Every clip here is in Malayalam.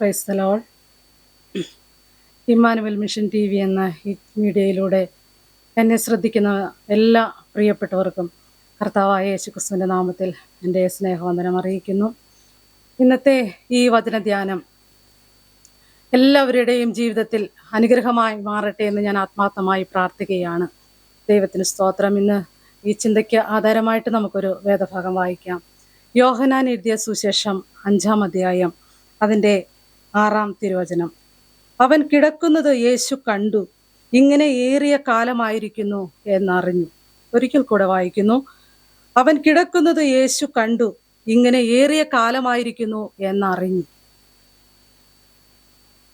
Praise Lord Emmanuel mission T V എന്ന ഈ മീഡിയയിലൂടെ എന്നെ ശ്രദ്ധിക്കുന്ന എല്ലാ പ്രിയപ്പെട്ടവർക്കും കർത്താവായ യേശുക്രിസ്തുവിന്റെ നാമത്തിൽ എന്റെ സ്നേഹവന്ദനം അറിയിക്കുന്നു. ഇന്നത്തെ ഈ വചനധ്യാനം എല്ലാവരുടെയും ജീവിതത്തിൽ അനുഗ്രഹമായി മാറട്ടെ എന്ന് ഞാൻ ആത്മാർത്ഥമായി പ്രാർത്ഥിക്കുകയാണ്. ദൈവത്തിന് സ്തോത്രം. ഇന്ന് ഈ ചിന്തയ്ക്ക് ആധാരമായിട്ട് നമുക്കൊരു വേദഭാഗം വായിക്കാം. യോഹനാൻ എഴുതിയ സുശേഷം അഞ്ചാം അധ്യായം അതിന്റെ ആറാം തിരുവചനം. അവൻ കിടക്കുന്നത് യേശു കണ്ടു. ഇങ്ങനെ ഏറിയ കാലമായിരിക്കുന്നു എന്നറിഞ്ഞു. ഒരിക്കൽ കൂടെ വായിക്കുന്നു. അവൻ കിടക്കുന്നത് യേശു കണ്ടു. ഇങ്ങനെ ഏറിയ കാലമായിരിക്കുന്നു എന്നറിഞ്ഞു.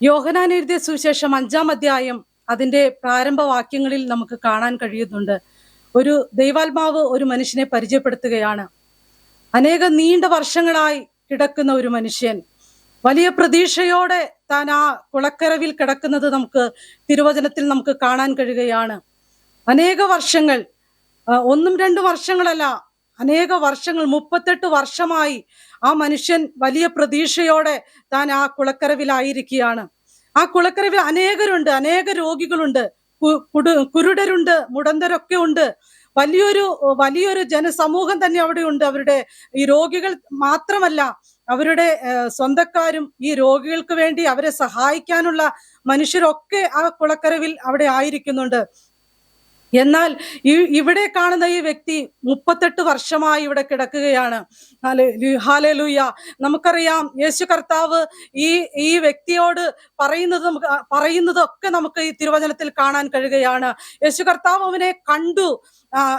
യോഹനാൻ എഴുതിയ സുവിശേഷം അഞ്ചാം അധ്യായം അതിന്റെ പ്രാരംഭ വാക്യങ്ങളിൽ നമുക്ക് കാണാൻ കഴിയുന്നുണ്ട്. ഒരു ദൈവാത്മാവ് ഒരു മനുഷ്യനെ പരിചയപ്പെടുത്തുകയാണ്. അനേക നീണ്ട വർഷങ്ങളായി കിടക്കുന്ന ഒരു മനുഷ്യൻ വലിയ പ്രതീക്ഷയോടെ താൻ ആ കുളക്കരവിൽ കിടക്കുന്നത് നമുക്ക് തിരുവചനത്തിൽ നമുക്ക് കാണാൻ കഴിയുകയാണ്. അനേക വർഷങ്ങൾ ഒന്നും രണ്ടു വർഷങ്ങളല്ല അനേക വർഷങ്ങൾ മുപ്പത്തെട്ട് വർഷമായി ആ മനുഷ്യൻ വലിയ പ്രതീക്ഷയോടെ താൻ ആ കുളക്കരവിലായിരിക്കുകയാണ്. ആ കുളക്കരവിൽ അനേകരുണ്ട് അനേക രോഗികളുണ്ട് കുരുടരുണ്ട് മുടന്തരൊക്കെ ഉണ്ട്. വലിയൊരു വലിയൊരു ജനസമൂഹം തന്നെ അവിടെ ഉണ്ട് അവരുടെ ഈ രോഗികൾ മാത്രമല്ല അവരുടെ സ്വന്തക്കാരും ഈ രോഗികൾക്ക് വേണ്ടി അവരെ സഹായിക്കാനുള്ള മനുഷ്യരൊക്കെ ആ കുളക്കരവിൽ അവിടെ ആയിരിക്കുന്നുണ്ട്. എന്നാൽ ഈ ഇവിടെ കാണുന്ന ഈ വ്യക്തി മുപ്പത്തെട്ട് വർഷമായി ഇവിടെ കിടക്കുകയാണ്. ഹാലലൂയ. നമുക്കറിയാം യേശു കർത്താവ് ഈ ഈ വ്യക്തിയോട് പറയുന്നത് നമുക്ക് പറയുന്നതൊക്കെ നമുക്ക് ഈ തിരുവചനത്തിൽ കാണാൻ കഴിയുകയാണ്. യേശു കർത്താവ് അവനെ കണ്ടു.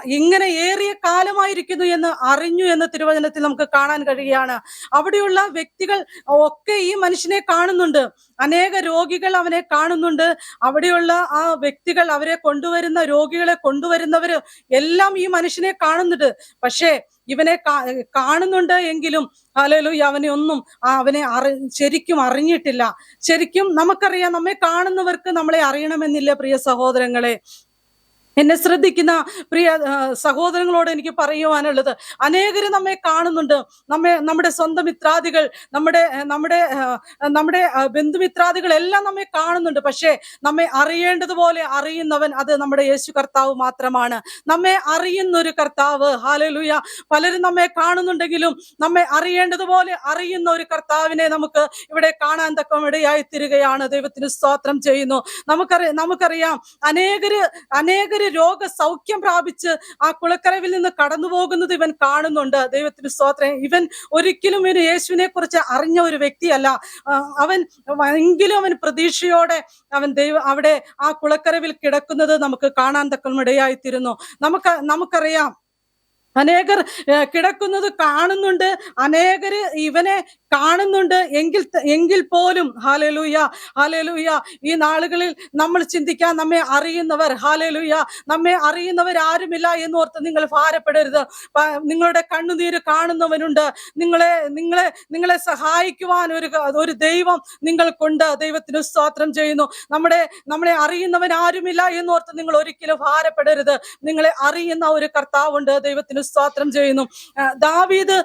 ഇങ്ങനെ ഏറിയ കാലമായിരിക്കുന്നു എന്ന് അറിഞ്ഞു എന്ന് തിരുവചനത്തിൽ നമുക്ക് കാണാൻ കഴിയുകയാണ്. അവിടെയുള്ള വ്യക്തികൾ ഒക്കെ ഈ മനുഷ്യനെ കാണുന്നുണ്ട്. അനേക രോഗികൾ അവനെ കാണുന്നുണ്ട്. അവിടെയുള്ള ആ വ്യക്തികൾ അവരെ കൊണ്ടുവരുന്ന രോഗികളെ കൊണ്ടുവരുന്നവര് എല്ലാം ഈ മനുഷ്യനെ കാണുന്നുണ്ട്. പക്ഷേ ഇവനെ കാണുന്നുണ്ട് എങ്കിലും ഹലലു അവനെ ഒന്നും അവനെ അറി ശരിക്കും അറിഞ്ഞിട്ടില്ല. ശരിക്കും നമുക്കറിയാം നമ്മെ കാണുന്നവർക്ക് നമ്മളെ അറിയണമെന്നില്ല പ്രിയ സഹോദരങ്ങളെ. എന്നെ ശ്രദ്ധിക്കുന്ന പ്രിയ സഹോദരങ്ങളോട് എനിക്ക് പറയുവാനുള്ളത്. അനേകര് നമ്മെ കാണുന്നുണ്ട്. നമ്മെ നമ്മുടെ സ്വന്തം മിത്രാദികൾ നമ്മുടെ നമ്മുടെ നമ്മുടെ ബന്ധുമിത്രാദികൾ എല്ലാം നമ്മെ കാണുന്നുണ്ട്. പക്ഷേ നമ്മെ അറിയേണ്ടതുപോലെ അറിയുന്നവൻ അത് നമ്മുടെ യേശു കർത്താവ് മാത്രമാണ്. നമ്മെ അറിയുന്ന ഒരു കർത്താവ് ഹാലലുയ പലരും നമ്മെ കാണുന്നുണ്ടെങ്കിലും നമ്മെ അറിയേണ്ടതുപോലെ അറിയുന്ന ഒരു കർത്താവിനെ നമുക്ക് ഇവിടെ കാണാൻ തക്കം ഇടയായി തീരുകയാണ്. ദൈവത്തിന് സ്തോത്രം ചെയ്യുന്നു. നമുക്കറിയാം നമുക്കറിയാം അനേകര് അനേകര് രോഗ സൗഖ്യം പ്രാപിച്ച് ആ കുളക്കരവിൽ നിന്ന് കടന്നു പോകുന്നത് ഇവൻ കാണുന്നുണ്ട്. ദൈവത്തിന് സ്തോത്രം. ഇവൻ ഒരിക്കലും ഇവന് യേശുവിനെ കുറിച്ച് അറിഞ്ഞ ഒരു വ്യക്തിയല്ല. അവൻ എങ്കിലും അവൻ പ്രതീക്ഷയോടെ അവൻ ദൈവ അവിടെ ആ കുളക്കരവിൽ കിടക്കുന്നത് നമുക്ക് കാണാൻ തക്കം ഇടയായിത്തീരുന്നു. നമുക്ക് നമുക്കറിയാം അനേകർ കിടക്കുന്നത് കാണുന്നുണ്ട്. അനേകർ ഇവനെ കാണുന്നുണ്ട്. എങ്കിൽ എങ്കിൽ പോലും ഹാലലൂയ ഹാലലൂയ ഈ നാളുകളിൽ നമ്മൾ ചിന്തിക്കാൻ നമ്മെ അറിയുന്നവർ ഹാലലൂയ നമ്മെ അറിയുന്നവർ ആരുമില്ല എന്ന് ഓർത്ത് നിങ്ങൾ ഭാരപ്പെടരുത്. നിങ്ങളുടെ കണ്ണുനീര് കാണുന്നവനുണ്ട്. നിങ്ങളെ നിങ്ങളെ നിങ്ങളെ സഹായിക്കുവാൻ ഒരു ഒരു ദൈവം നിങ്ങൾക്കുണ്ട്. ദൈവത്തിന് സ്വാത്രം ചെയ്യുന്നു. നമ്മുടെ നമ്മളെ അറിയുന്നവൻ ആരുമില്ല എന്നോർത്ത് നിങ്ങൾ ഒരിക്കലും ഭാരപ്പെടരുത്. നിങ്ങളെ അറിയുന്ന ഒരു കർത്താവുണ്ട്. ദൈവത്തിന് സ്തോത്രം ചെയ്യുന്നു. ദാവീദ്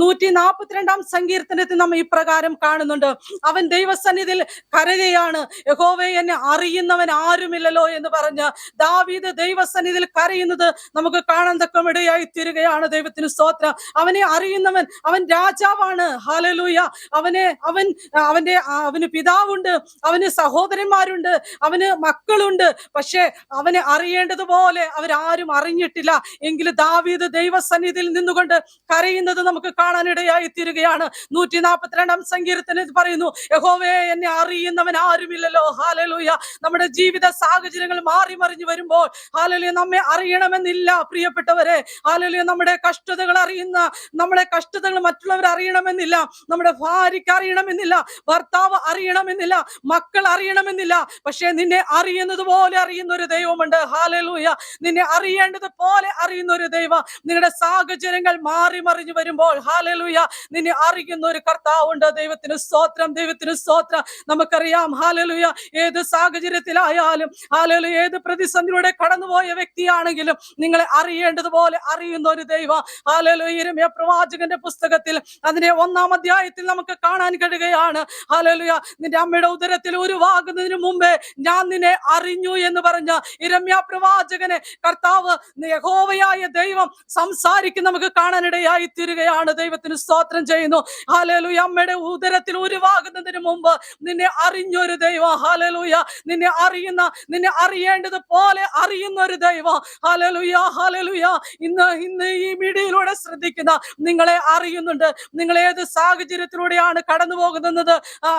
നൂറ്റി നാൽപ്പത്തിരണ്ടാം സങ്കീർത്തനത്തിൽ നാം ഇപ്രകാരം കാണുന്നുണ്ട്. അവൻ ദൈവസന്നിധിയിൽ കരയുകയാണ്. യഹോവെ എന്നെ അറിയുന്നവൻ ആരുമില്ലല്ലോ എന്ന് പറഞ്ഞ് ദാവീദ് ദൈവസന്നിധിയിൽ കരയുന്നത് നമുക്ക് കാണാൻ തക്കം ഇടയായി തീരുകയാണ് ദൈവത്തിന് സ്തോത്രം. അവനെ അറിയുന്നവൻ അവൻ രാജാവാണ്. ഹാലലൂയ അവനെ അവൻ അവന്റെ അവന് പിതാവുണ്ട്. അവന് സഹോദരന്മാരുണ്ട്. അവന് മക്കളുണ്ട്. പക്ഷെ അവനെ അറിയേണ്ടതുപോലെ അവരാരും അറിഞ്ഞിട്ടില്ല. എങ്കിലും ദാവീദ് ദൈവസന്നിധിയിൽ നിന്നുകൊണ്ട് കരയുന്നത് നമുക്ക് കാണാനിടയായി തീരുകയാണ്. നൂറ്റി നാൽപ്പത്തിരണ്ടാം സങ്കീർത്തനത്തിൽ പറയുന്നു യഹോവയെ എന്നെ അറിയുന്നവൻ ആരുമില്ലല്ലോ. ഹാലലൂയ. നമ്മുടെ ജീവിത സാഹചര്യങ്ങൾ മാറി മറിഞ്ഞു വരുമ്പോൾ ഹാലലൂയ നമ്മെ അറിയണമെന്നില്ല പ്രിയപ്പെട്ടവരെ. ഹാലലൂയ നമ്മുടെ കഷ്ടതകൾ അറിയുന്ന നമ്മുടെ കഷ്ടതകൾ മറ്റുള്ളവർ അറിയണമെന്നില്ല. നമ്മുടെ ഭാര്യയ്ക്ക് അറിയണമെന്നില്ല. ഭർത്താവ് അറിയണമെന്നില്ല. മക്കൾ അറിയണമെന്നില്ല. പക്ഷേ നിന്നെ അറിയുന്നത് പോലെ അറിയുന്ന ഒരു ദൈവമുണ്ട്. ഹാലലൂയ. നിന്നെ അറിയേണ്ടത് പോലെ അറിയുന്ന ഒരു ദൈവം. നിങ്ങളുടെ സാഹചര്യങ്ങൾ മാറി മറിഞ്ഞു വരുമ്പോൾ ഹാലലുയ നിന്നെ അറിയുന്ന ഒരു കർത്താവുണ്ട് ദൈവത്തിന് സ്തോത്രം ദൈവത്തിന് സ്തോത്രം. നമുക്കറിയാം ഹാലലുയ ഏത് സാഹചര്യത്തിലായാലും ഹാലലു ഏത് പ്രതിസന്ധിയുടെ കടന്നുപോയ വ്യക്തിയാണെങ്കിലും നിങ്ങളെ അറിയേണ്ടതുപോലെ അറിയുന്ന ഒരു ദൈവ. ഹാലലു ഇരമ്യ പ്രവാചകന്റെ പുസ്തകത്തിൽ അതിനെ ഒന്നാം അധ്യായത്തിൽ നമുക്ക് കാണാൻ കഴിയുകയാണ്. ഹാലലുയ നിന്റെ അമ്മയുടെ ഉദരത്തിൽ ഉരുവാകുന്നതിന് മുമ്പേ ഞാൻ നിന്നെ അറിഞ്ഞു എന്ന് പറഞ്ഞ ഇരമ്യ പ്രവാചകനെ കർത്താവ് യഹോവയായ ദൈവം സംസാരിക്കും. നമുക്ക് കാണാനിടയായി തീരുകയാണ്. ദൈവത്തിന് സ്തോത്രം ചെയ്യുന്നു. ഹാലലു അമ്മയുടെ ഉദരത്തിൽ ഉരുവാകുന്നതിന് മുമ്പ് നിന്നെ അറിഞ്ഞൊരു ദൈവം. ഹാലലുയ നിന്നെ അറിയുന്ന നിന്നെ അറിയേണ്ടത് പോലെ അറിയുന്ന ഒരു ദൈവം. ഹാലലുയ ഹാലലുയ ഇന്ന് ഇന്ന് ഈ മീഡിയയിലൂടെ ശ്രദ്ധിക്കുന്ന നിങ്ങളെ അറിയുന്നുണ്ട്. നിങ്ങൾ ഏത് സാഹചര്യത്തിലൂടെയാണ് കടന്നു പോകുന്നത്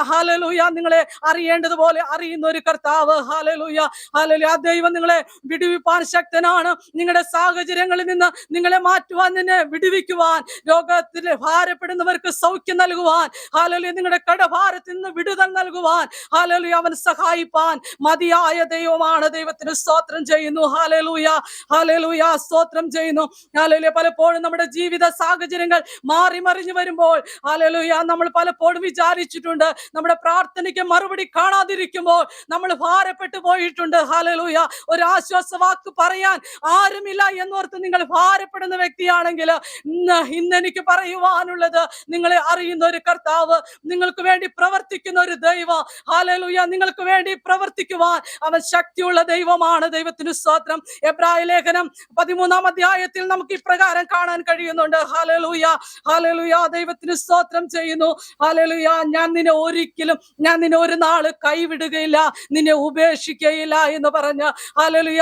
ഹാലലുയ നിങ്ങളെ അറിയേണ്ടതുപോലെ അറിയുന്ന ഒരു കർത്താവ്. ഹാലലുയ ഹാലലുയ ദൈവം നിങ്ങളെ വിടുവിപ്പാൻ ശക്തനാണ്. നിങ്ങളുടെ സാഹചര്യങ്ങളിൽ നിന്ന് നിങ്ങളെ മാറ്റുവാൻ നിന്നെ വിടുവിക്കുവാൻ രോഗത്തിൽ ഭാരപ്പെടുന്നവർക്ക് സൗഖ്യം നൽകുവാൻ. ഹാലോലി നിങ്ങളുടെ കടഭാരത്തിൽ നിന്ന് വിടുതൽ നൽകുവാൻ. ഹാലോലി അവൻ സഹായിപ്പാൻ. മതിയായ ദൈവമാണ് ദൈവത്തിന് സ്തോത്രം ചെയ്യുന്നു. ഹാലലൂയ ഹാലലൂയ സ്തോത്രം ചെയ്യുന്നു. ഹാലലുയ പലപ്പോഴും നമ്മുടെ ജീവിത സാഹചര്യങ്ങൾ മാറി മറിഞ്ഞു വരുമ്പോൾ ഹാലലൂയ നമ്മൾ പലപ്പോഴും വിചാരിച്ചിട്ടുണ്ട് നമ്മുടെ പ്രാർത്ഥനയ്ക്ക് മറുപടി കാണാതിരിക്കുമ്പോൾ നമ്മൾ ഭാരപ്പെട്ടു പോയിട്ടുണ്ട്. ഹാലലൂയ ഒരു ആശ്വാസ വാക്ക് പറയാൻ ആരുമില്ല എന്നോർത്ത് നിങ്ങൾ ഭാരപ്പെടുന്ന വ്യക്തിയാണെങ്കിൽ ഇന്ന് എനിക്ക് പറയുവാനുള്ളത് നിങ്ങളെ അറിയുന്ന ഒരു കർത്താവ് നിങ്ങൾക്ക് വേണ്ടി പ്രവർത്തിക്കുന്ന ഒരു ദൈവം. ഹാലലൂയ നിങ്ങൾക്ക് വേണ്ടി പ്രവർത്തിക്കുവാൻ അവൻ ശക്തിയുള്ള ദൈവമാണ്. ദൈവത്തിന് സ്തോത്രം. എബ്രായ ലേഖനം പതിമൂന്നാം അധ്യായത്തിൽ നമുക്ക് ഇപ്രകാരം കാണാൻ കഴിയുന്നുണ്ട്. ഹാലലൂയ ഹാലലൂയ ദൈവത്തിന് സ്തോത്രം ചെയ്യുന്നു. ഹാലലൂയ ഞാൻ നിന്നെ ഒരിക്കലും ഞാൻ നിന്നെ ഒരു നാൾ കൈവിടുകയില്ല നിന്നെ ഉപേക്ഷിക്കുകയില്ല എന്ന് പറഞ്ഞ്. ഹാലലുയ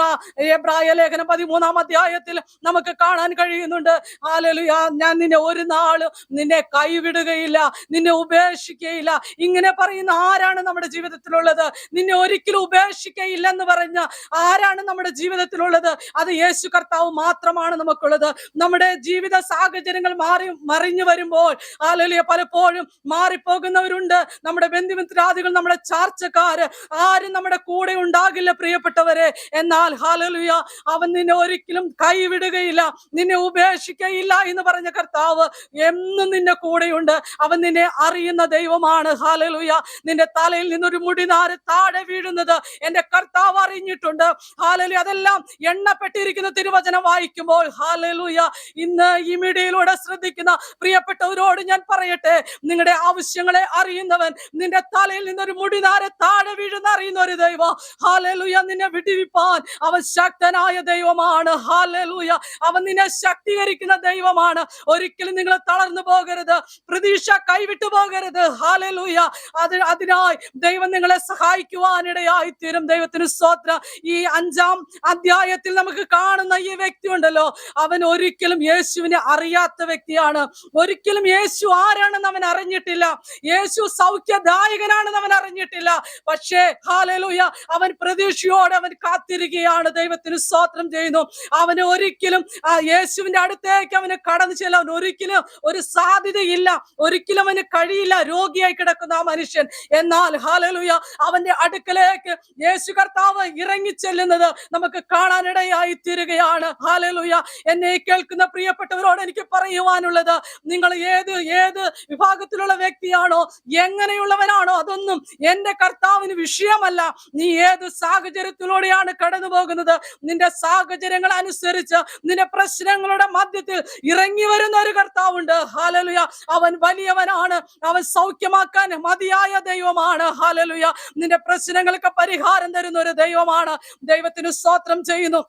എബ്രായ ലേഖനം പതിമൂന്നാം അധ്യായത്തിൽ നമുക്ക് കാണാൻ കഴിയുന്നുണ്ട്. ഹാലലുയ ഞാൻ നിന്നെ ഒരു നാൾ നിന്നെ കൈവിടുകയില്ല നിന്നെ ഉപേക്ഷിക്കുകയില്ല ഇങ്ങനെ പറയുന്ന ആരാണ് നമ്മുടെ ജീവിതത്തിലുള്ളത്? നിന്നെ ഒരിക്കലും ഉപേക്ഷിക്കയില്ലെന്ന് പറഞ്ഞ ആരാണ് നമ്മുടെ ജീവിതത്തിലുള്ളത്? അത് യേശു കർത്താവ് മാത്രമാണ് നമുക്കുള്ളത്. നമ്മുടെ ജീവിത സാഹചര്യങ്ങൾ മാറി മറിഞ്ഞു വരുമ്പോൾ ആലലിയ പലപ്പോഴും മാറിപ്പോകുന്നവരുണ്ട്. നമ്മുടെ ബന്ധുമിത്രാദികൾ നമ്മുടെ ചാർച്ചക്കാര് ആരും നമ്മുടെ കൂടെ ഉണ്ടാകില്ല പ്രിയപ്പെട്ടവരെ. എന്നാൽ ഹാലലുയ അവൻ നിന്നെ ഒരിക്കലും കൈവിടുകയില്ല. നിന്നെ ഉപേക്ഷിക്കയില്ല എന്ന് പറഞ്ഞ കർത്താവ് എന്നും നിന്റെ കൂടെയുണ്ട്. അവൻ നിന്നെ അറിയുന്ന ദൈവമാണ്. ഹാലലുയ നിന്റെ തലയിൽ നിന്നൊരു മുടിനാര് താഴെ വീഴുന്നത് എന്റെ കർത്താവ് അറിഞ്ഞിട്ടുണ്ട്. ഹാലലു അതെല്ലാം എണ്ണപ്പെട്ടിരിക്കുന്ന തിരുവചനം വായിക്കുമ്പോൾ ഹാലലുയ ഇന്ന് ഈ മീഡിയയിലൂടെ ശ്രദ്ധിക്കുന്ന പ്രിയപ്പെട്ടവരോട് ഞാൻ പറയട്ടെ. നിങ്ങളുടെ ആവശ്യങ്ങളെ അറിയുന്നവൻ നിന്റെ തലയിൽ നിന്നൊരു മുടിനാര് താഴെ വീഴുന്ന അറിയുന്ന ഒരു ദൈവം. ഹാലലുയ നിന്നെ വിടിവിപ്പാൻ അവൻ ശക്തനായ ദൈവമാണ്. ഹാലലുയ അവൻ നിന്നെ ശക്തീകരിക്കുന്ന ദൈവമാണ്. ഒരിക്കലും നിങ്ങൾ തളർന്നു പോകരുത്. പ്രതീക്ഷ കൈവിട്ടു പോകരുത്. ഹാലലൂയ അത് അതിനായി ദൈവം നിങ്ങളെ സഹായിക്കുവാനിടയായി തീരും ദൈവത്തിന് സ്വത്ര ഈ അഞ്ചാം അധ്യായത്തിൽ നമുക്ക് കാണുന്ന ഈ വ്യക്തി ഉണ്ടല്ലോ. അവൻ ഒരിക്കലും യേശുവിനെ അറിയാത്ത വ്യക്തിയാണ്. ഒരിക്കലും യേശു ആരാണെന്ന് അവൻ അറിഞ്ഞിട്ടില്ല. യേശു സൗഖ്യദായകനാണെന്ന് അവൻ അറിഞ്ഞിട്ടില്ല. പക്ഷേ ഹാലലൂയ അവൻ പ്രതീക്ഷയോടെ അവൻ കാത്തിരിക്കുകയാണ്. ദൈവത്തിന് സ്വാത്രം ചെയ്യുന്നു. അവന് ഒരിക്കലും യേശുവിന്റെ അടുത്തേക്ക് അവന് കടന്നു ചെല്ലാൻ ഒരിക്കലും ഒരു സാധ്യതയില്ല. ഒരിക്കലും അവന് കഴിയില്ല. രോഗിയായി കിടക്കുന്ന ആ മനുഷ്യൻ. എന്നാൽ ഹാലലുയ അവന്റെ അടുക്കലേക്ക് യേശു കർത്താവ് ഇറങ്ങി ചെല്ലുന്നത് നമുക്ക് കാണാനിടയായി തീരുകയാണ്. ഹാലലുയ എന്നെ കേൾക്കുന്ന പ്രിയപ്പെട്ടവരോട് എനിക്ക് പറയുവാനുള്ളത് നിങ്ങൾ ഏത് ഏത് വിഭാഗത്തിലുള്ള വ്യക്തിയാണോ എങ്ങനെയുള്ളവനാണോ അതൊന്നും എന്റെ കർത്താവിന് വിഷയമല്ല. നീ ഏത് സാഹചര്യത്തിലൂടെയാണ് കടന്നു പോകുന്നത് നിന്റെ സാഹചര്യങ്ങൾ അനുസരിച്ച് നിന്റെ പ്രശ്നങ്ങളുടെ മധ്യത്തിൽ ഇറങ്ങി വരുന്ന ഒരു കർത്താവുണ്ട്. ഹാലലുയ അവൻ വലിയവനാണ്. അവൻ സൗഖ്യമാക്കാൻ മതിയായ ദൈവമാണ്. ഹാലലുയ നിന്റെ പ്രശ്നങ്ങൾക്ക് പരിഹാരം തരുന്ന ഒരു ദൈവമാണ്. ദൈവത്തിന് സ്വാത്രം ചെയ്യുന്നു.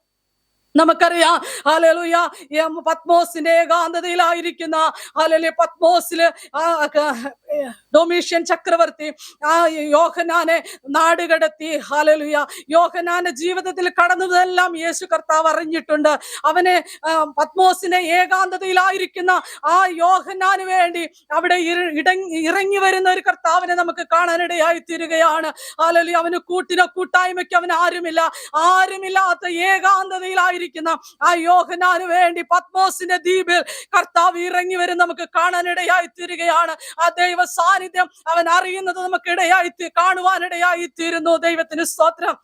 നമുക്കറിയാം. ഹലലുയ പത്മോസിന്റെ ഏകാന്തതയിലായിരിക്കുന്ന ഹലലി പത്മോസിൽ ഡൊമീഷ്യൻ ചക്രവർത്തി ആ യോഹനാനെ നാടുകടത്തി ഹാലലുയ യോഹനാന്റെ ജീവിതത്തിൽ കടന്നതെല്ലാം യേശു കർത്താവ് അറിഞ്ഞിട്ടുണ്ട്. അവനെ പത്മോസിനെ ഏകാന്തതയിലായിരിക്കുന്ന ആ യോഹനാന് വേണ്ടി അവിടെ ഇറങ്ങി വരുന്ന ഒരു കർത്താവിനെ നമുക്ക് കാണാനിടയായി തീരുകയാണ് ഹാലലുയ അവന് കൂട്ടിനോ കൂട്ടായ്മയ്ക്ക് അവൻ ആരുമില്ല. ആരുമില്ലാത്ത ഏകാന്തതയിലായിരിക്കുന്ന ആ യോഹനാന് വേണ്ടി പത്മോസിന്റെ ദ്വീപിൽ കർത്താവ് ഇറങ്ങി വരും നമുക്ക് കാണാനിടയായി തീരുകയാണ് ആ ദൈവ സാന്നിധ്യം അവൻ അറിയുന്നത് നമുക്ക് ഇടയായി കാണുവാനിടയായി തീരുന്നു ദൈവത്തിന് സ്തോത്രം.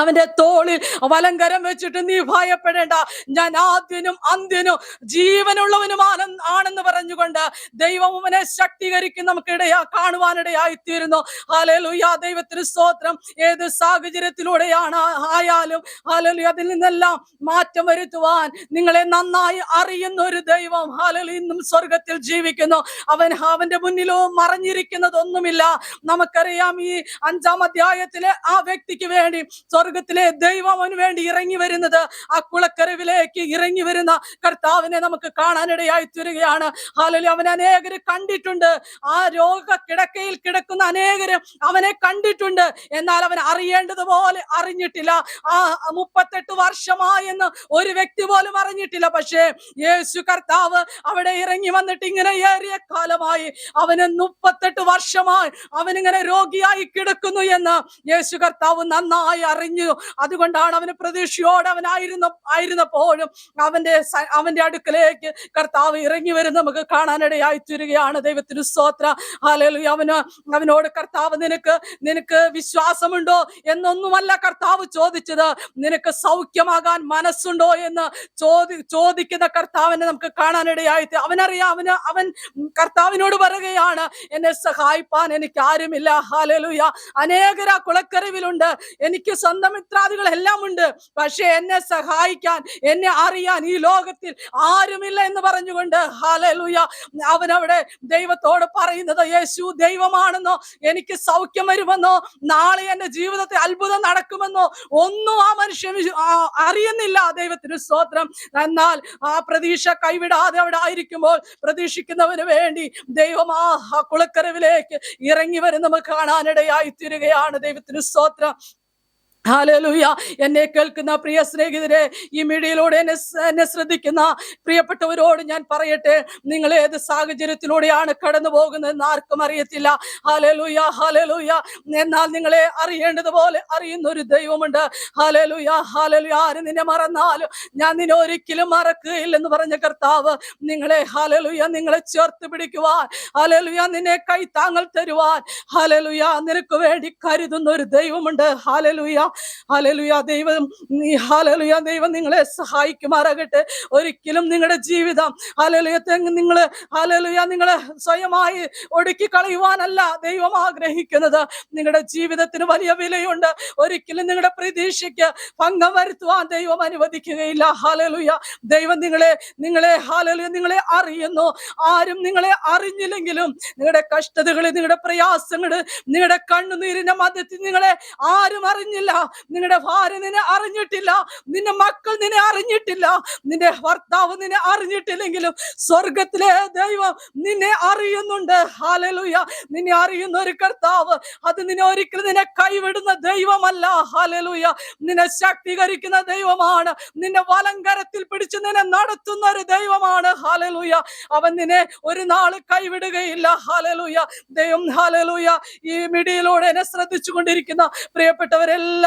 അവന്റെ തോളിൽ വലങ്കരം വെച്ചിട്ട് നീ ഭയപ്പെടേണ്ട. ഞാൻ ആദ്യനും അന്ത്യനും ജീവനുള്ളവനുമാണ് ആണെന്ന് പറഞ്ഞുകൊണ്ട് ദൈവം അവനെ ശക്തീകരിക്കും നമുക്കിടയാ കാണുവാനിടയായി തീരുന്നു ഹാലലുയ ദൈവത്തിന് സ്തോത്രം. ഏത് സാഹചര്യത്തിലൂടെയാണ് ആയാലും ഹാലലുയ അതിൽ നിന്നെല്ലാം മാറ്റം വരുത്തുവാൻ നിങ്ങളെ നന്നായി അറിയുന്ന ഒരു ദൈവം ഹാലലു ഇന്നും സ്വർഗത്തിൽ ജീവിക്കുന്നു. അവൻ അവന്റെ മുന്നിലോ മറഞ്ഞിരിക്കുന്നതൊന്നുമില്ല. നമുക്കറിയാം ഈ അഞ്ചാം അധ്യായത്തിലെ ആ വ്യക്തിക്ക് വേണ്ടി സ്വർഗത്തിലെ ദൈവം അവന് വേണ്ടി ഇറങ്ങി വരുന്നത്. ആ കുളക്കരവിലേക്ക് ഇറങ്ങി വരുന്ന കർത്താവിനെ നമുക്ക് കാണാനിടയായി തീരുകയാണ്. ഹാലലി അവൻ അനേകര് കണ്ടിട്ടുണ്ട്. ആ രോഗ കിടക്കയിൽ കിടക്കുന്ന അനേകര് അവനെ കണ്ടിട്ടുണ്ട്. എന്നാൽ അവൻ അറിയേണ്ടതുപോലെ അറിഞ്ഞിട്ടില്ല. ആ മുപ്പത്തെട്ട് വർഷമായെന്ന് ഒരു വ്യക്തി പോലും അറിഞ്ഞിട്ടില്ല. പക്ഷേ യേശു കർത്താവ് അവിടെ ഇറങ്ങി വന്നിട്ട് ഇങ്ങനെ ഏറിയ കാലമായി അവന് മുപ്പത്തെട്ട് വർഷമായി അവനിങ്ങനെ രോഗിയായി കിടക്കുന്നു എന്ന് യേശു കർത്താവ് നന്നായി അറിഞ്ഞു. അതുകൊണ്ടാണ് അവന് പ്രതീക്ഷയോടെ അവനായിരുന്ന ആയിരുന്നപ്പോഴും അവന്റെ അവന്റെ അടുക്കലേക്ക് കർത്താവ് ഇറങ്ങി വരുന്ന നമുക്ക് കാണാനിടയായി തീരുകയാണ്. ദൈവത്തിന് സ്തോത്ര. അല്ലെങ്കിൽ അവന് അവനോട് കർത്താവ് നിനക്ക് നിനക്ക് വിശ്വാസമുണ്ടോ? എന്നൊന്നുമല്ല കർത്താവ് ചോദിച്ചത്. നിനക്ക് സൗഖ്യമാകാൻ മനസ്സുണ്ടോ? എന്ന് ചോദി ചോദിക്കുന്ന കർത്താവിനെ നമുക്ക് കാണാനിടയായി അവനറിയാം. അവന് അവൻ കർത്താവിനോട് പറയുകയാണ് എന്നെ സഹായിപ്പാൻ എനിക്ക് ആരുമില്ല ഹാലലുയ അനേകര കുളക്കറിവിലുണ്ട് എനിക്ക് സ്വന്തം മിത്രാദികൾ എല്ലാം ഉണ്ട് പക്ഷെ എന്നെ സഹായിക്കാൻ എന്നെ അറിയാൻ ഈ ലോകത്തിൽ ആരുമില്ല എന്ന് പറഞ്ഞുകൊണ്ട് ഹാലലുയ അവൻ അവിടെ ദൈവത്തോട് പറയുന്നത് യേശു ദൈവമാണെന്നോ എനിക്ക് സൗഖ്യം വരുമെന്നോ നാളെ എന്റെ ജീവിതത്തിൽ അത്ഭുതം നടക്കുമെന്നോ ഒന്നും ആ മനുഷ്യൻ അറിയുന്നില്ല ദൈവത്തിന് സ്തോത്രം. എന്നാൽ ആ പ്രതീക്ഷ കൈവിടാതെ അവിടെ ആയിരിക്കുമ്പോൾ പ്രതീക്ഷിക്കുന്നവന് വേണ്ടി ദൈവം ആ കുളക്കരവിലേക്ക് ഇറങ്ങി വരും നമുക്ക് കാണാനിടയായി തീരുകയാണ് ദൈവത്തിന് സ്തോത്രം. ഹാലലൂയ എന്നെ കേൾക്കുന്ന പ്രിയ സ്നേഹിതരെ ഈ മീഡിയയിലൂടെ എന്നെ എന്നെ ശ്രദ്ധിക്കുന്ന പ്രിയപ്പെട്ടവരോട് ഞാൻ പറയട്ടെ. നിങ്ങൾ ഏത് സാഹചര്യത്തിലൂടെയാണ് കടന്നു പോകുന്നതെന്ന് ആർക്കും അറിയത്തില്ല. ഹാലലൂയ ഹാലലൂയ എന്നാൽ നിങ്ങളെ അറിയേണ്ടതുപോലെ അറിയുന്ന ഒരു ദൈവമുണ്ട്. ഹാലലൂയ ഹാലലൂയ ആര് നിന്നെ മറന്നാലും ഞാൻ നിന്നെ ഒരിക്കലും മറക്കുകയില്ലെന്ന് പറഞ്ഞ കർത്താവ് നിങ്ങളെ ഹാലലൂയ നിങ്ങളെ ചേർത്ത് പിടിക്കുവാൻ ഹാലലൂയ നിന്നെ കൈത്താങ്ങൽ തരുവാൻ ഹാലലൂയ നിനക്ക് വേണ്ടി കരുതുന്ന ഒരു ദൈവമുണ്ട്. ഹാലലൂയ ഹാലലുയ ദൈവം നീ ഹലലുയ ദൈവം നിങ്ങളെ സഹായിക്കുമാറാകട്ടെ. ഒരിക്കലും നിങ്ങളുടെ ജീവിതം ഹലലുയ നിങ്ങൾ ഹലലുയ നിങ്ങളെ സ്വയമായി ഒടുക്കി കളയുവാനല്ല ദൈവം ആഗ്രഹിക്കുന്നത്. നിങ്ങളുടെ ജീവിതത്തിന് വലിയ വിലയുണ്ട്. ഒരിക്കലും നിങ്ങളുടെ പ്രതീക്ഷയ്ക്ക് ഭംഗം വരുത്തുവാൻ ദൈവം അനുവദിക്കുകയില്ല. ഹാലലുയ ദൈവം നിങ്ങളെ നിങ്ങളെ ഹാലലുയ നിങ്ങളെ അറിയുന്നു. ആരും നിങ്ങളെ അറിഞ്ഞില്ലെങ്കിലും നിങ്ങളുടെ കഷ്ടതകൾ നിങ്ങളുടെ പ്രയാസങ്ങൾ നിങ്ങളുടെ കണ്ണുനീരിന്റെ മധ്യത്തിൽ നിങ്ങളെ ആരും അറിഞ്ഞില്ല. നിങ്ങളുടെ ഭാര്യ നിന്നെ അറിഞ്ഞിട്ടില്ല നിന്റെ മക്കൾ നിന്നെ അറിഞ്ഞിട്ടില്ല നിന്റെ ഭർത്താവ് നിന്നെ അറിഞ്ഞിട്ടില്ലെങ്കിലും സ്വർഗത്തിലെ ദൈവം നിന്നെ അറിയുന്നുണ്ട്. ഹാലലുയ നിന്നെ അറിയുന്ന ഒരു കർത്താവ് അത് നിന്നെ ഒരിക്കലും നിന്നെ കൈവിടുന്ന ദൈവമല്ല. ഹാലലുയ നിന്നെ ശക്തീകരിക്കുന്ന ദൈവമാണ്. നിന്നെ വലങ്കരത്തിൽ പിടിച്ച് നിന്നെ നടത്തുന്ന ഒരു ദൈവമാണ്. ഹാലലുയ അവൻ നിന്നെ ഒരു നാൾ കൈവിടുകയില്ല. ഹാലലുയ ദൈവം ഹാലലുയ ഈ മിടിയിലൂടെ എന്നെ ശ്രദ്ധിച്ചു കൊണ്ടിരിക്കുന്ന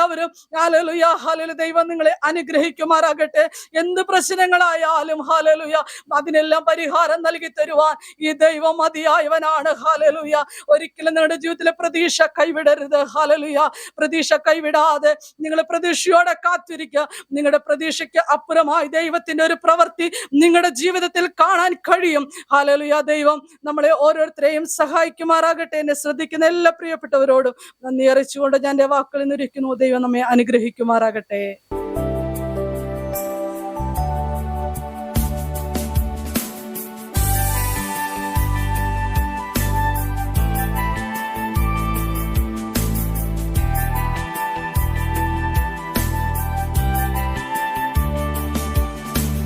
ഹാലലു ദൈവം നിങ്ങളെ അനുഗ്രഹിക്കുമാറാകട്ടെ. എന്ത് പ്രശ്നങ്ങളായാലും ഹാലലുയ അതിനെല്ലാം പരിഹാരം നൽകി തരുവാൻ ഈ ദൈവം മതിയായവനാണ്. ഹാലലുയ ഒരിക്കലും നിങ്ങളുടെ ജീവിതത്തിലെ പ്രതീക്ഷ കൈവിടരുത്. ഹാലലുയ പ്രതീക്ഷ കൈവിടാതെ നിങ്ങൾ പ്രതീക്ഷയോടെ കാത്തിരിക്കുക. നിങ്ങളുടെ പ്രതീക്ഷയ്ക്ക് അപ്പുറമായി ദൈവത്തിന്റെ ഒരു പ്രവൃത്തി നിങ്ങളുടെ ജീവിതത്തിൽ കാണാൻ കഴിയും. ഹാലലുയ ദൈവം നമ്മളെ ഓരോരുത്തരെയും സഹായിക്കുമാറാകട്ടെ. എന്നെ ശ്രദ്ധിക്കുന്ന എല്ലാ പ്രിയപ്പെട്ടവരോടും നന്ദി അറിയിച്ചുകൊണ്ട് ഞാൻ എന്റെ വാക്കുകളിൽ നിന്നിരിക്കുന്നു ദൈവം നമ്മെ അനുഗ്രഹിക്കുമാറാകട്ടെ.